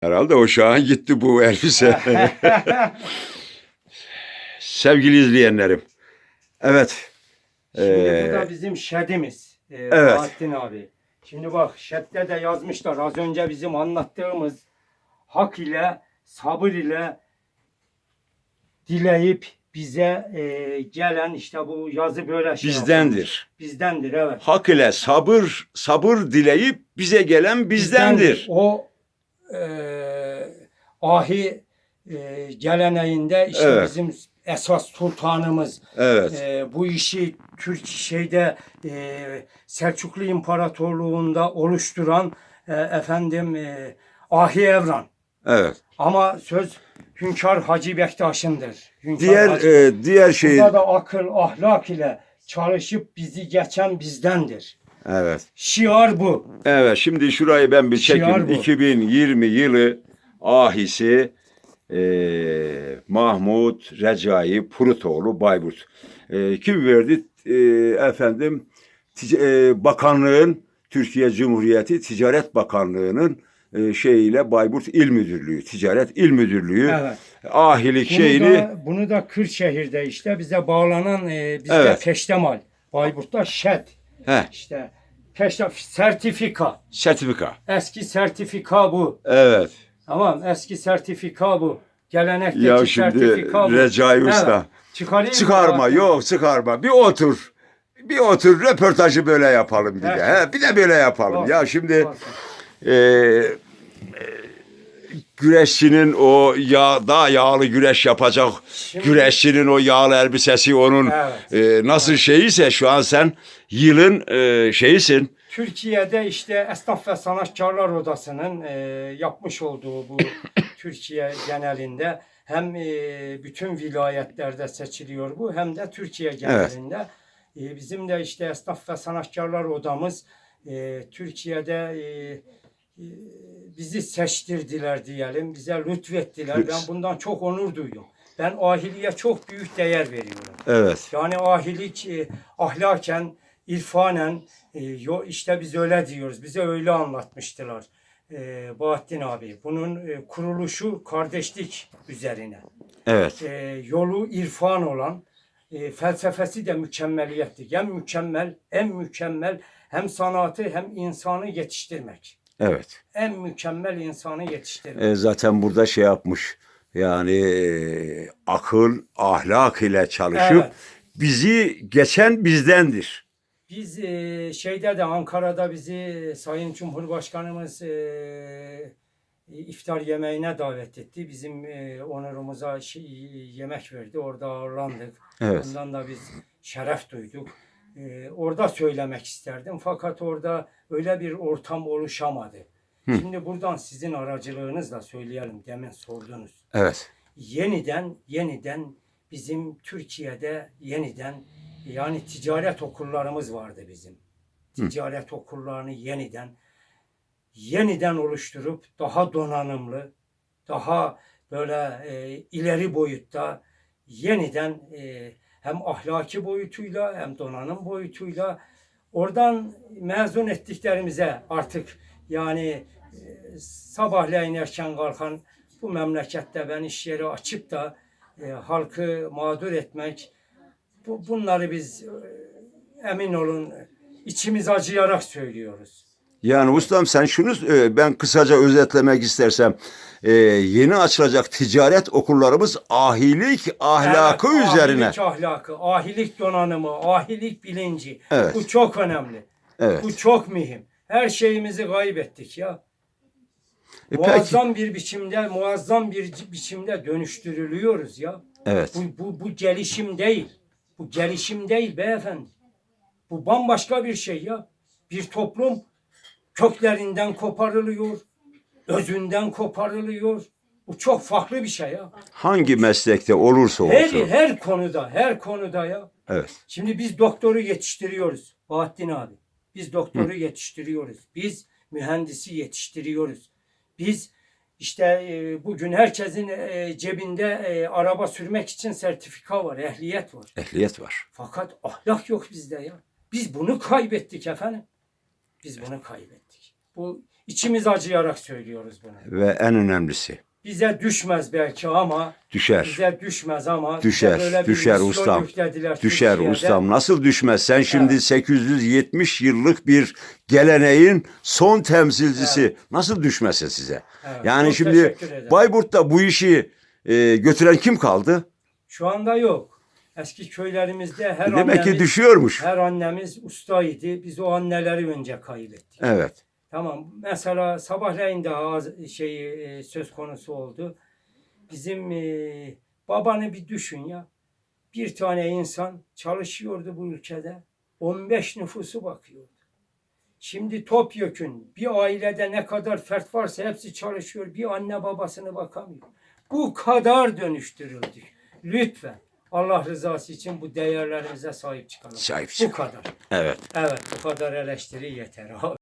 Herhalde o şahan gitti bu elbise. Sevgili izleyenlerim. Evet. Şimdi Ee, bu da bizim şedimiz. Ee, evet. Bahattin abi. Şimdi bak şedde de yazmışlar. Az önce bizim anlattığımız hak ile sabır ile dileyip bize e, gelen işte bu yazı böyle şey Bizdendir. yapılmış. Bizdendir evet. Hak ile sabır sabır dileyip bize gelen bizdendir. O e, ahi e, geleneğinde işte Evet. bizim esas sultanımız Evet. e, bu işi Türk şeyde e, Selçuklu İmparatorluğu'nda oluşturan e, efendim e, Ahi Evran. Evet. Ama söz Hünkar Hacı Bektaş'ındır. Hünkar Diğer Hacı- e, diğer şey Burada da akıl, ahlak ile çalışıp bizi geçen bizdendir. Evet. Şiar bu. Evet şimdi şurayı ben bir Şiar çekeyim. bu. 2020 yılı ahisi eee Mahmut Recai Purutoğlu Bayburt. Eee kim verdi? Eee, efendim tic- eee, bakanlığın Türkiye Cumhuriyeti Ticaret Bakanlığı'nın eee, şeyiyle Bayburt İl Müdürlüğü, Ticaret İl Müdürlüğü Evet. ahilik Bunu şeyini da, bunu da Kırşehir'de işte bize bağlanan e, bizde Evet. peştemal. Bayburt'ta şed. He, İşte peşte sertifika. sertifika. Eski sertifika bu. Evet. Tamam eski sertifika bu. Gelenekteki Ya şimdi sertifika bu. Recai Usta. Evet. Çıkarayım mı? Çıkarma yok çıkarma. Bir otur. Bir otur röportajı böyle yapalım bir de. Evet. He, bir de böyle yapalım. Olsun, Ya şimdi olsun. e, e, güreşçinin o yağ daha yağlı güreş yapacak Şimdi- güreşçinin o yağlı elbisesi onun Evet. e, nasıl şeyiyse şu an sen yılın e, şeyisin. Türkiye'de işte Esnaf ve Sanatkarlar Odası'nın e, yapmış olduğu bu Türkiye genelinde hem e, bütün vilayetlerde seçiliyor bu hem de Türkiye genelinde. E, bizim de işte Esnaf ve Sanatkarlar Odamız e, Türkiye'de e, bizi seçtirdiler diyelim, bize lütfettiler. Ben bundan çok onur duyuyorum. Ben ahiliye çok büyük değer veriyorum. Evet. Yani ahilik e, ahlaken, irfanen e, yo, işte biz öyle diyoruz. Bize öyle anlatmıştılar. E, Bahattin abi. Bunun e, kuruluşu kardeşlik üzerine. Evet. E, yolu irfan olan, e, felsefesi de mükemmeliyettir. En mükemmel, en mükemmel hem sanatı hem insanı yetiştirmek. Evet. En mükemmel insanı yetiştirmek. E, zaten burada şey yapmış. Yani e, akıl, ahlak ile çalışıp Evet. bizi geçen bizdendir. Biz e, şeyde de Ankara'da bizi Sayın Cumhurbaşkanımız e, iftar yemeğine davet etti. Bizim e, onurumuza şey, yemek verdi. Orada ağırlandık. Evet. Ondan da biz şeref duyduk. E, orada söylemek isterdim. Fakat orada öyle bir ortam oluşamadı. Şimdi buradan sizin aracılığınızla söyleyelim. Demin sordunuz Evet. yeniden yeniden bizim Türkiye'de yeniden yani ticaret okullarımız vardı bizim. Ticaret okullarını yeniden yeniden oluşturup daha donanımlı, daha böyle e, ileri boyutta yeniden e, hem ahlaki boyutuyla hem donanım boyutuyla oradan mezun ettiklerimize artık yani e, sabahleyin erken kalkan bu memlekette ben iş yeri açıp da e, halkı mağdur etmek bu, bunları biz e, emin olun içimiz acıyarak söylüyoruz. Yani ustam sen şunu e, ben kısaca özetlemek istersem e, yeni açılacak ticaret okullarımız ahilik ahlakı Evet, üzerine. Ahilik ahlakı, ahilik donanımı, ahilik bilinci. Evet. Bu çok önemli. Evet. Bu çok mühim. Her şeyimizi kaybettik ya. E, peki. muazzam bir biçimde, muazzam bir biçimde dönüştürülüyoruz ya. Evet. Bu, bu, bu gelişim değil. Bu gelişim değil beyefendi. Bu bambaşka bir şey ya. Bir toplum köklerinden koparılıyor, özünden koparılıyor. Bu çok farklı bir şey ya. Hangi meslekte olursa Her, olsun. her konuda, her konuda ya. Evet. Şimdi biz doktoru yetiştiriyoruz Bahattin abi. Biz doktoru yetiştiriyoruz. Biz mühendisi yetiştiriyoruz. Biz işte e, bugün herkesin e, cebinde e, araba sürmek için sertifika var, ehliyet var. Ehliyet var. Fakat ahlak yok bizde ya. Biz bunu kaybettik efendim. Biz bunu kaybettik. Bu içimiz acıyarak söylüyoruz bunu. Ve en önemlisi Bize düşmez belki ama düşer. bize düşmez ama bize Düşer, böyle bir düşer misyon ustam. yüklediler Düşer Türkiye'de. ustam. Nasıl düşmez? Sen şimdi Evet. 870 yıllık bir geleneğin son temsilcisi. Nasıl düşmesin size? Evet, Yani çok şimdi teşekkür ederim. Bayburt'ta bu işi e, götüren kim kaldı? Şu anda yok. Eski köylerimizde her Demek ki annemiz, düşüyormuş. her annemiz ustaydı. Biz o anneleri önce kaybettik. Evet. Tamam. Mesela sabahleyin de az şey e, söz konusu oldu. Bizim e, babanı bir düşün ya. Bir tane insan çalışıyordu bu ülkede. 15 nüfusu bakıyordu. Şimdi topyekün bir ailede ne kadar fert varsa hepsi çalışıyor. Bir anne babasını bakamıyor. Bu kadar dönüştürüldük. Lütfen Allah rızası için bu değerlerimize sahip çıkalım. Sahip Bu çıkalım. kadar. Evet. Evet bu kadar eleştiri yeter abi.